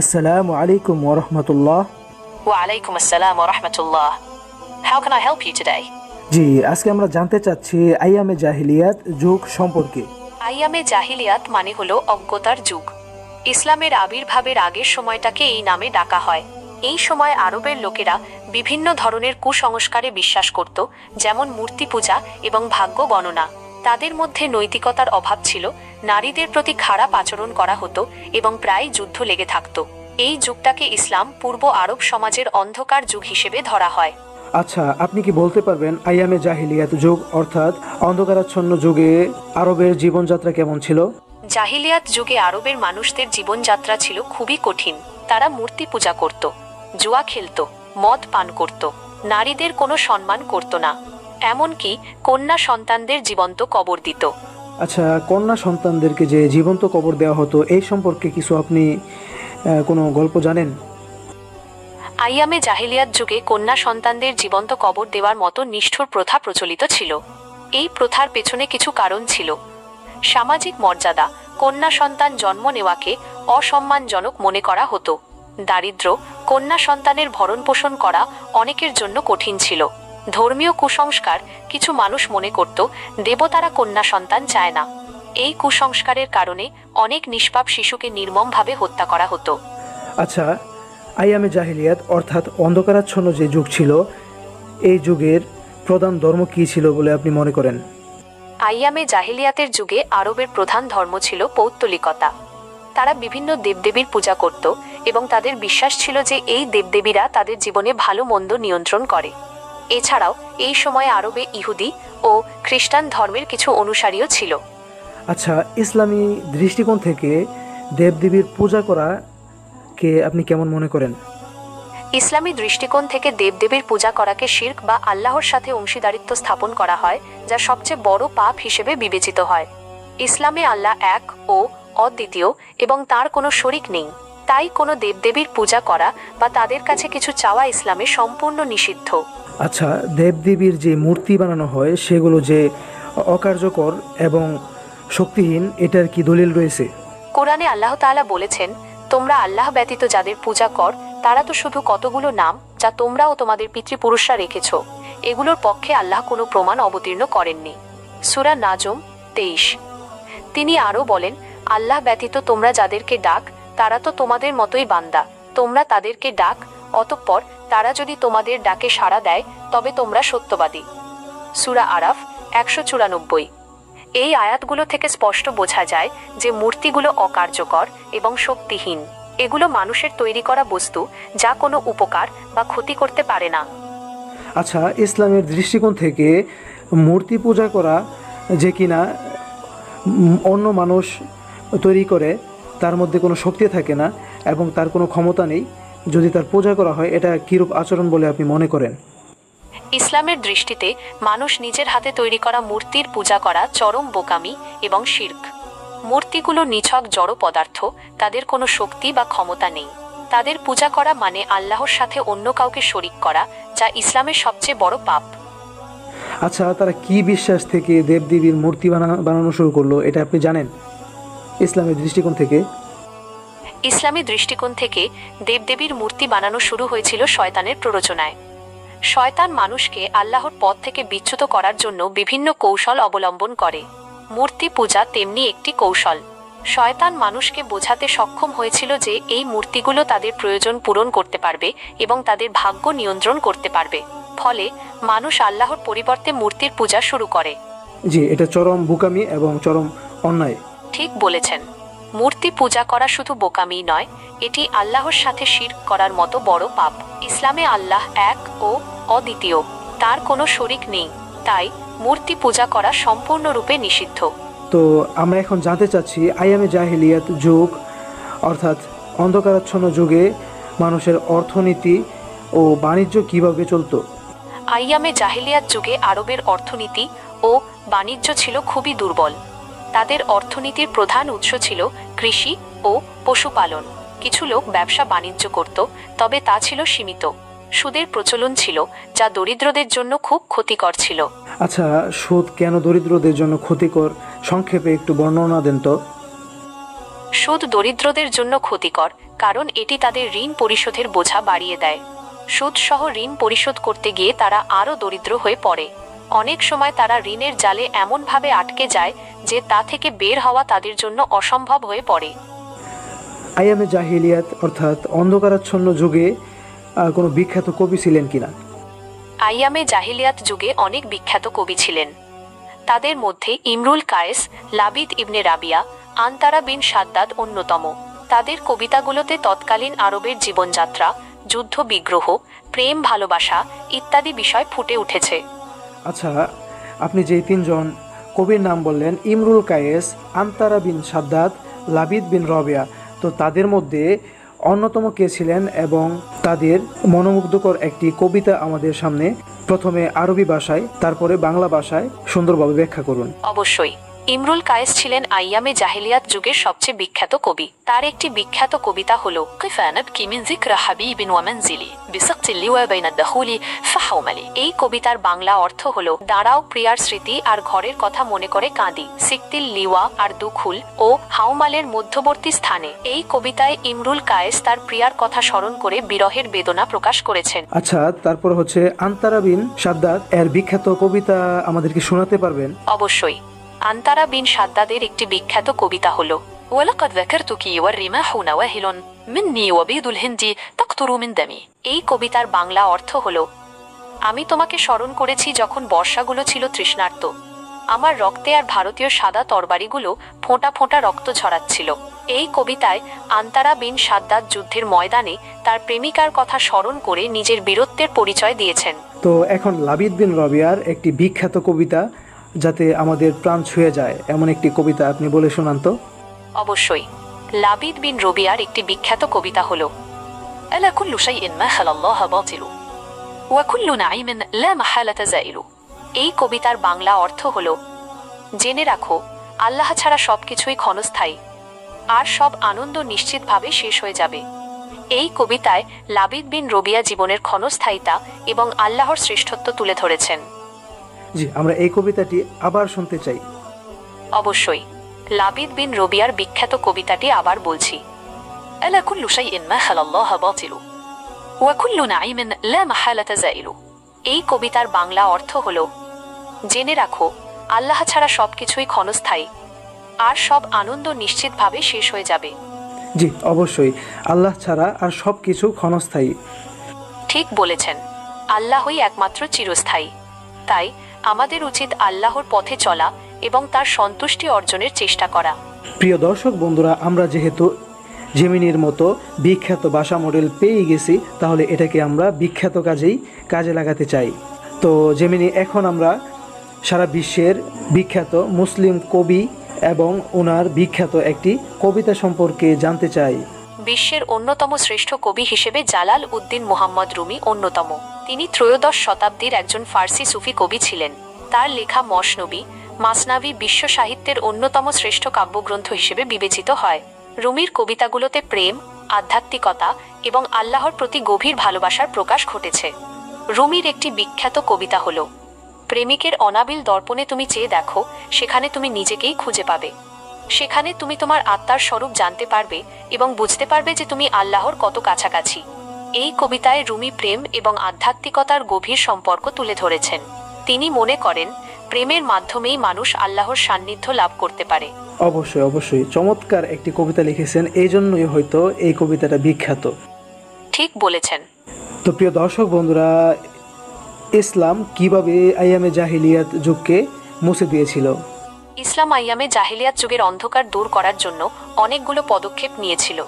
আসসালামু আলাইকুম ওরহমতুল্লাহ assalam wa rahmatullah. How can I help you today? জি আজকে আমরা জানতে চাচ্ছি আইয়ামে জাহিলিয়াত যুগ সম্পর্কে। আইয়ামে জাহিলিয়াত মানে হলো অজ্ঞতার যুগ। ইসলামের আবির্ভাবের আগের সময়টাকে এই নামে ডাকা হয়। এই সময় আরবের লোকেরা বিভিন্ন ধরনের কুসংস্কারে বিশ্বাস করত যেমন মূর্তি পূজা এবং ভাগ্য গণনা। তাদের মধ্যে নৈতিকতার অভাব ছিল নারীদের প্রতি খারাপ আচরণ করা হতো এবং প্রায় যুদ্ধ লেগে থাকত। এই যুগটাকে ইসলাম পূর্ব আরব সমাজের অন্ধকার যুগ হিসেবে ধরা হয়। আচ্ছা আপনি কি বলতে পারবেন আইয়ামে জাহিলিয়াত যুগ অর্থাৎ অন্ধকারাচ্ছন্ন যুগে আরবের জীবনযাত্রা কেমন ছিল? জাহিলিয়াত যুগে আরবের মানুষদের জীবনযাত্রা ছিল খুবই কঠিন। তারা মূর্তি পূজা করত জুয়া খেলত মদ পান করত নারীদের কোনো সম্মান করত না। এমনকি কন্যা সন্তানদের জীবন্ত কবর দিত। আচ্ছা কন্যা সন্তানদেরকে যে জীবন্ত কবর দেওয়া হতো এই সম্পর্কে কিছু আপনি কোনো গল্প জানেন? আইয়ামে জাহিলিয়াত যুগে কন্যা সন্তানদের জীবন্ত কবর দেওয়ার মতো নিষ্ঠুর প্রথা প্রচলিত ছিল। এই প্রথার পেছনে কিছু কারণ ছিল। সামাজিক মর্যাদা কন্যা সন্তান জন্ম নেওয়াকে অসম্মানজনক মনে করা হতো। দারিদ্র কন্যা সন্তানের ভরণ পোষণ করা অনেকের জন্য কঠিন ছিল। ধর্মীয় কুসংস্কার কিছু মানুষ মনে করত দেবতারা কন্যা সন্তান চায় না। এই কুসংস্কারের কারণে অনেক নিষ্পাপ শিশুকে নির্মমভাবে হত্যা করা হতো। আচ্ছা আইয়ামে জাহিলিয়াত অর্থাৎ অন্ধকারাচ্ছন্ন যে যুগ ছিল এই যুগের প্রধান ধর্ম কী ছিল বলে আপনি মনে করেন? আইয়ামে জাহিলিয়াতের যুগে আরবের প্রধান ধর্ম ছিল পৌত্তলিকতা। তারা বিভিন্ন দেবদেবীর পূজা করত এবং তাদের বিশ্বাস ছিল যে এই দেবদেবীরা তাদের জীবনে ভালো মন্দ নিয়ন্ত্রণ করে। এছাড়াও এই সময়ে আরবে ইহুদি ও খ্রিস্টান ধর্মের কিছু অনুসারীও ছিল। আচ্ছা ইসলামী দৃষ্টিকোণ থেকে দেবদেবীর পূজা করা কে আপনি কেমন মনে করেন? ইসলামী দৃষ্টিকোণ থেকে দেবদেবীর পূজা করাকে শির্ক বা আল্লাহর সাথে অংশীদারিত্ব স্থাপন করা হয় যা সবচেয়ে বড় পাপ হিসেবে বিবেচিত হয়। ইসলামে আল্লাহ এক ও অদ্বিতীয় এবং তার কোনো শরিক নেই। তাই কোনো দেবদেবীর পূজা করা বা তাদের কাছে কিছু চাওয়া ইসলামে সম্পূর্ণ নিষিদ্ধ। আচ্ছা দেবদেবীর যে মূর্তি বানানো হয়, সেগুলো যে অকার্যকর এবং শক্তিহীন, এটার কি দলিল রয়েছে? কোরআনে আল্লাহ তাআলা বলেছেন, তোমরা আল্লাহ ব্যতীত যাদের পূজা কর, তারা তো শুধু কতগুলো নাম যা তোমরা ও তোমাদের পিতৃপুরুষরা রেখেছ। এগুলোর পক্ষে আল্লাহ কোনো প্রমাণ অবতীর্ণ করেননি। সুরা নাজম তেইশ। তিনি আরও বলেন, আল্লাহ ব্যতীত তোমরা যাদেরকে ডাক, তারা তো তোমাদের মতোই বান্দা। তোমরা তাদেরকে ডাক, অতঃপর তারা যদি তোমাদের ডাকে সাড়া দেয়, তবে তোমরা সত্যবাদী। সুরা আরাফ, একশো চুরানব্বই। এই আয়াতগুলো থেকে স্পষ্ট বোঝা যায় যে মূর্তিগুলো অকার্যকর এবং শক্তিহীন। এগুলো মানুষের তৈরি করা বস্তু, যা কোনো উপকার বা ক্ষতি করতে পারে না। আচ্ছা ইসলামের দৃষ্টিকোণ থেকে মূর্তি পূজা করা যে কিনা অন্য মানুষ তৈরি করে, তার মধ্যে কোনো শক্তি থাকে না এবং তার কোনো ক্ষমতা নেই। যদি তার পূজা করা হয় এটা কীরূপ আচরণ বলে আপনি মনে করেন? ইসলামের দৃষ্টিতে মানুষ নিজের হাতে তৈরি করা মূর্তির পূজা করা চরম বোকামি এবং শির্ক। মূর্তিগুলো নিছক জড় পদার্থ তাদের কোনো শক্তি বা ক্ষমতা নেই। তাদের পূজা করা মানে আল্লাহর সাথে অন্য কাউকে শরিক করা যা ইসলামের সবচেয়ে বড় পাপ। আচ্ছা তারা কি বিশ্বাস থেকে দেবদেবীর মূর্তি বানা বানানো শুরু করল এটা আপনি জানেন? ইসলামের দৃষ্টিকোণ থেকে? ইসলামী দৃষ্টিকোণ থেকে দেবদেবীর মূর্তি বানানো শুরু হয়েছিল শয়তানের প্ররোচনায়। শয়তান মানুষকে আল্লাহর পথ থেকে বিচ্যুত করার জন্য বিভিন্ন কৌশল অবলম্বন করে। মূর্তি পূজা তেমনি একটি কৌশল। শয়তান মানুষকে বোঝাতে সক্ষম হয়েছিল যে এই মূর্তিগুলো তাদের প্রয়োজন পূরণ করতে পারবে এবং তাদের ভাগ্য নিয়ন্ত্রণ করতে পারবে। ফলে মানুষ আল্লাহর পরিবর্তে মূর্তির পূজা শুরু করে। জি এটা চরম বুকামি এবং চরম অন্যায়। ঠিক বলেছেন। মূর্তি পূজা করা শুধু বোকামি নয় এটি আল্লাহর সাথে শির করার মতো বড় পাপ। ইসলামে আল্লাহ এক ও অদ্বিতীয় তার কোনো শরিক নেই তাই মূর্তি পূজা করা সম্পূর্ণরূপে নিষিদ্ধ। তো আমরা এখন জানতে চাচ্ছি আইয়ামে জাহিলিয়াত যুগ অর্থাৎ অন্ধকারাচ্ছন্ন যুগে মানুষের অর্থনীতি ও বাণিজ্য কীভাবে চলতো? আইয়ামে জাহিলিয়াত যুগে আরবের অর্থনীতি ও বাণিজ্য ছিল খুবই দুর্বল। তাদের অর্থনীতির প্রধান উৎস ছিল কৃষি ও পশুপালন। কিছু লোক ব্যবসা বাণিজ্য করত তবে তা ছিল সীমিত। সুদের প্রচলন ছিল যা দরিদ্রদের জন্য খুব ক্ষতিকর ছিল। আচ্ছা সুদ কেন দরিদ্রদের জন্য ক্ষতিকর? সংক্ষেপে একটু বর্ণনা দেন তো। সুদ দরিদ্রদের জন্য ক্ষতিকর কারণ এটি তাদের ঋণ পরিশোধের বোঝা বাড়িয়ে দেয়। সুদ সহ ঋণ পরিশোধ করতে গিয়ে তারা আরও দরিদ্র হয়ে পড়ে। অনেক সময় তারা ঋণের জালে এমনভাবে আটকে যায় যে তা থেকে বের হওয়া তাদের জন্য অসম্ভব হয়ে পড়ে। আয়ামে জাহিলিয়াত অর্থাৎ অন্ধকারাচ্ছন্ন যুগে কোনো বিখ্যাত কবি ছিলেন কিনা? আইয়ামে জাহিলিয়াত যুগে অনেক বিখ্যাত কবি ছিলেন। তাদের মধ্যে ইমরুল কায়েস লাবিদ ইবনে রাবিয়া আন্তারা বিন সাদ্দাদ অন্যতম। তাদের কবিতাগুলোতে তৎকালীন আরবের জীবনযাত্রা যুদ্ধ বিগ্রহ প্রেম ভালোবাসা ইত্যাদি বিষয় ফুটে উঠেছে। আচ্ছা আপনি যেই তিনজন কবির নাম বললেন, ইমরুল কায়েস আন্তারা বিন সাদ্দাত, লাবিদ বিন রবিয়া, তো তাদের মধ্যে অন্যতম কে ছিলেন এবং তাদের মনোমুগ্ধকর একটি কবিতা আমাদের সামনে প্রথমে আরবি ভাষায়, তারপরে বাংলা ভাষায় সুন্দরভাবে ব্যাখ্যা করুন। অবশ্যই। ইমরুল কায়েস ছিলেন আইয়ামে জাহিলিয়াত যুগের সবচেয়ে বিখ্যাত কবি। তার একটি বিখ্যাত কবিতা হল কিফানব কিমিনজিক রাহাবি বিন ওয়ামেনজিলি বিসক্ত লিওয়া বাইনা দহুলি ফাহাউমালি এই কবিতার বাংলা অর্থ হল দাঁড়াও প্রিয়ার স্মৃতি আর ঘরের কথা মনে করে কাঁদি। সিকতিল লিওয়া আর দুখুল ও হাওমালের মধ্যবর্তী স্থানে। এই কবিতায় ইমরুল কায়েস তার প্রিয়ার কথা স্মরণ করে বিরহের বেদনা প্রকাশ করেছেন। আচ্ছা তারপর হচ্ছে আন্তারা বিন এর বিখ্যাত কবিতা আমাদেরকে শোনাতে পারবেন? অবশ্যই। আন্তারা বিন সাদ্দাদের একটি বিখ্যাত কবিতা হলো ওয়ালাকাদ ওয়াকারতুকি ওয়ার রিমাহু নাওয়াহিলুন মিন্নি ওয়াবিদুল হিন্দি তাকতরু মিন দামি এই কবিতার বাংলা অর্থ হল আমি তোমাকে স্মরণ করেছি যখন বর্ষাগুলো ছিল তৃষ্ণার্ত। আমার রক্তে আর ভারতীয় সাদা তরবারিগুলো ফোঁটা ফোঁটা রক্ত ঝরাচ্ছিল। এই কবিতায় আন্তারা বিন সাদ্দাত যুদ্ধের ময়দানে তার প্রেমিকার কথা স্মরণ করে নিজের বীরত্বের পরিচয় দিয়েছেন। তো এখন লাবিদ বিন রবিয়ার একটি বিখ্যাত কবিতা যাতে আমাদের প্রাণ ছুঁয়ে যায় এমন একটি কবিতা আপনি বলে শোনান তো। অবশ্যই। লাবিদ বিন রবিয়ার একটি বিখ্যাত কবিতা হল ألا كل شيء ما خلا الله باطل وكل نعيم لا محالة زائل এই কবিতার বাংলা অর্থ হল জেনে রাখো আল্লাহ ছাড়া সবকিছুই ক্ষণস্থায়ী আর সব আনন্দ নিশ্চিতভাবে শেষ হয়ে যাবে এই কবিতায় লাবিদ বিন রবিয়া জীবনের ক্ষণস্থায়িতা এবং আল্লাহর শ্রেষ্ঠত্ব তুলে ধরেছেন জি আমরা এই কবিতাটি আবার শুনতে চাই অবশ্যই লাবিদ বিন রবিয়ার বিখ্যাত কবিতাটি আবার বলছি ألا كل شيء ما خلا الله باطل وكل نعيم لا محالة زائل এই কবিতার বাংলা অর্থ হল জেনে রাখো আল্লাহ ছাড়া সবকিছুই ক্ষণস্থায়ী আর সব আনন্দ নিশ্চিতভাবে শেষ হয়ে যাবে জি অবশ্যই আল্লাহ ছাড়া আর সব কিছু ক্ষণস্থায়ী ঠিক বলেছেন আল্লাহই একমাত্র চিরস্থায়ী তাই আমাদের উচিত আল্লাহর পথে চলা এবং তার সন্তুষ্টি অর্জনের চেষ্টা করা। প্রিয় দর্শক বন্ধুরা আমরা যেহেতু জেমিনির মতো বিখ্যাত বাসা মডেল পেয়ে গেছি তাহলে এটাকে আমরা বিখ্যাত কাজেই কাজে লাগাতে চাই। তো জেমিনি এখন আমরা সারা বিশ্বের বিখ্যাত মুসলিম কবি এবং ওনার বিখ্যাত একটি কবিতা সম্পর্কে জানতে চাই। বিশ্বের অন্যতম শ্রেষ্ঠ কবি হিসেবে জালাল উদ্দিন মোহাম্মদ রুমি অন্যতম। তিনি ত্রয়োদশ শতাব্দীর একজন ফার্সি সুফি কবি ছিলেন। তার লেখা মশনবী মাসনাবি বিশ্ব সাহিত্যের অন্যতম শ্রেষ্ঠ কাব্যগ্রন্থ হিসেবে বিবেচিত হয়। রুমির কবিতাগুলোতে প্রেম, আধ্যাত্মিকতা এবং আল্লাহর প্রতি গভীর ভালোবাসার প্রকাশ ঘটেছে। রুমির একটি বিখ্যাত কবিতা হল, প্রেমিকের অনাবিল দর্পণে তুমি চেয়ে দেখো, সেখানে তুমি নিজেকেই খুঁজে পাবে। সেখানে তুমি তোমার আত্মার স্বরূপ জানতে পারবে এবং বুঝতে পারবে যে তুমি আল্লাহর কত কাছাকাছি। এই কবিতায় রুমি প্রেম এবং আধ্যাত্মিকতার গভীর সম্পর্ক তুলে ধরেছেন। তিনি মনে করেন প্রেমের মাধ্যমেই মানুষ আল্লাহর সান্নিধ্য লাভ করতে পারে। অবশ্যই অবশ্যই। চমৎকার একটি কবিতা লিখেছেন এই জন্যই হয়তো এই কবিতাটা বিখ্যাত। ঠিক বলেছেন। তো প্রিয় দর্শক বন্ধুরা ইসলাম কীভাবে আইয়ামে জাহিলিয়াত যুগকে মুছে দিয়েছিল? ইসলাম আইয়ামে জাহিলিয়াত যুগের অন্ধকার দূর করার জন্য অনেকগুলো পদক্ষেপ নিয়েছিল।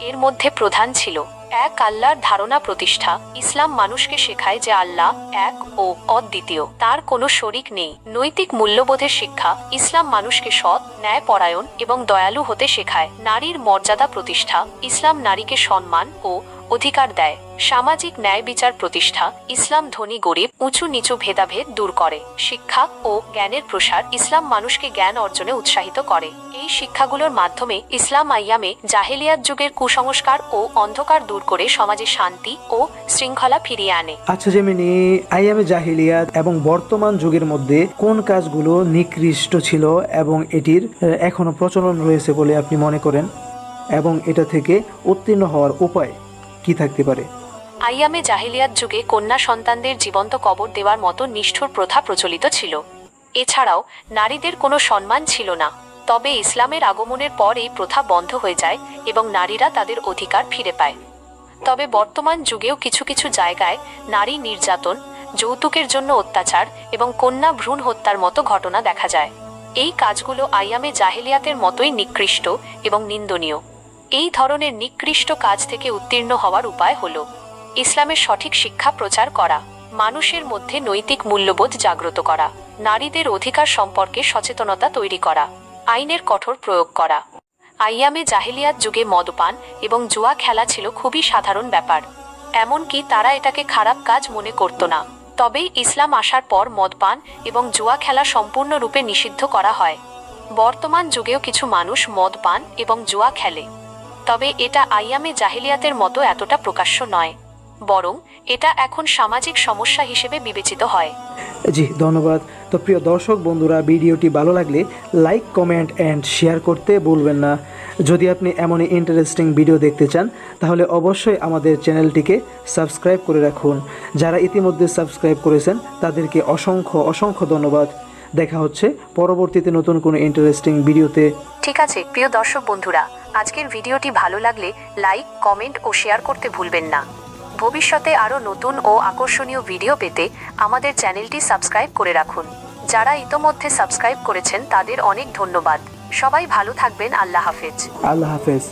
এর মধ্যে প্রধান ছিল এক আল্লাহর ধারণা প্রতিষ্ঠা। ইসলাম মানুষকে শেখায় যে আল্লাহ এক ও অদ্বিতীয়। তার কোনো শরিক নেই। নৈতিক মূল্যবোধের শিক্ষা ইসলাম মানুষকে সৎ ন্যায় পরায়ণ এবং দয়ালু হতে শেখায়। নারীর মর্যাদা প্রতিষ্ঠা। ইসলাম নারীকে সম্মান ও অধিকার দেয়। সামাজিক ন্যায় বিচার প্রতিষ্ঠা ইসলাম ধনী গরিব উঁচু নিচু ভেদাভেদ দূর করে। শিক্ষা ও জ্ঞানের প্রসার ইসলাম মানুষকে জ্ঞান অর্জনে উৎসাহিত করে। এই শিক্ষাগুলোর মাধ্যমে ইসলাম আইয়ামে জাহেলিয়াত যুগের কুসংস্কার ও অন্ধকার দূর করে সমাজে শান্তি ও শৃঙ্খলা ফিরিয়ে আনে। আচ্ছা যেমিনি আইয়ামে জাহিলিয়াত এবং বর্তমান যুগের মধ্যে কোন কাজগুলো নিকৃষ্ট ছিল এবং এটির এখনও প্রচলন রয়েছে বলে আপনি মনে করেন? এবং এটা থেকে উত্তীর্ণ হওয়ার উপায়? কি থাকতে পারে? আইয়ামে জাহিলিয়াত যুগে কন্যা সন্তানদের জীবন্ত কবর দেওয়ার মতো নিষ্ঠুর প্রথা প্রচলিত ছিল। এছাড়াও, নারীদের কোনো সম্মান ছিল না। তবে ইসলামের আগমনের পর এই প্রথা বন্ধ হয়ে যায় এবং নারীরা তাদের অধিকার ফিরে পায়। তবে বর্তমান যুগেও কিছু কিছু জায়গায় নারী নির্যাতন, যৌতুকের জন্য অত্যাচার এবং কন্যা ভ্রূণ হত্যার মতো ঘটনা দেখা যায়। এই কাজগুলো আইয়ামে জাহেলিয়াতের মতোই নিকৃষ্ট এবং নিন্দনীয়। এই ধরনের নিকৃষ্ট কাজ থেকে উত্তীর্ণ হওয়ার উপায় হল ইসলামের সঠিক শিক্ষা প্রচার করা, মানুষের মধ্যে নৈতিক মূল্যবোধ জাগ্রত করা, নারীদের অধিকার সম্পর্কে সচেতনতা তৈরি করা, আইনের কঠোর প্রয়োগ করা। আইয়ামে জাহিলিয়াত যুগে মদপান এবং জুয়া খেলা ছিল খুবই সাধারণ ব্যাপার। এমনকি তারা এটাকে খারাপ কাজ মনে করত না। তবে ইসলাম আসার পর মদপান এবং জুয়া খেলা সম্পূর্ণরূপে নিষিদ্ধ করা হয়। বর্তমান যুগেও কিছু মানুষ মদপান এবং জুয়া খেলে। তবে এটা আইয়ামে জাহিলিয়াতের মতো এতটা প্রকাশ্য নয় বরং এটা এখন সামাজিক সমস্যা হিসেবে বিবেচিত হয়। জি ধন্যবাদ। তো প্রিয় দর্শক বন্ধুরা ভিডিওটি ভালো লাগলে লাইক কমেন্ট অ্যান্ড শেয়ার করতে ভুলবেন না। যদি আপনি এমনই ইন্টারেস্টিং ভিডিও দেখতে চান তাহলে অবশ্যই আমাদের চ্যানেলটিকে সাবস্ক্রাইব করে রাখুন। যারা ইতিমধ্যে সাবস্ক্রাইব করেছেন তাদেরকে অসংখ্য অসংখ্য ধন্যবাদ। দেখা হচ্ছে পরবর্তীতে নতুন কোনো ইন্টারেস্টিং ভিডিওতে ঠিক আছে প্রিয় দর্শক বন্ধুরা আজকের ভিডিওটি ভালো লাগলে লাইক, কমেন্ট ও শেয়ার করতে ভুলবেন না। ভবিষ্যতে আরও নতুন ও আকর্ষণীয় ভিডিও পেতে আমাদের চ্যানেলটি সাবস্ক্রাইব করে রাখুন। যারা ইতোমধ্যে সাবস্ক্রাইব করেছেন তাদের অনেক ধন্যবাদ। সবাই ভালো থাকবেন। আল্লাহ হাফেজ। আল্লাহ হাফেজ।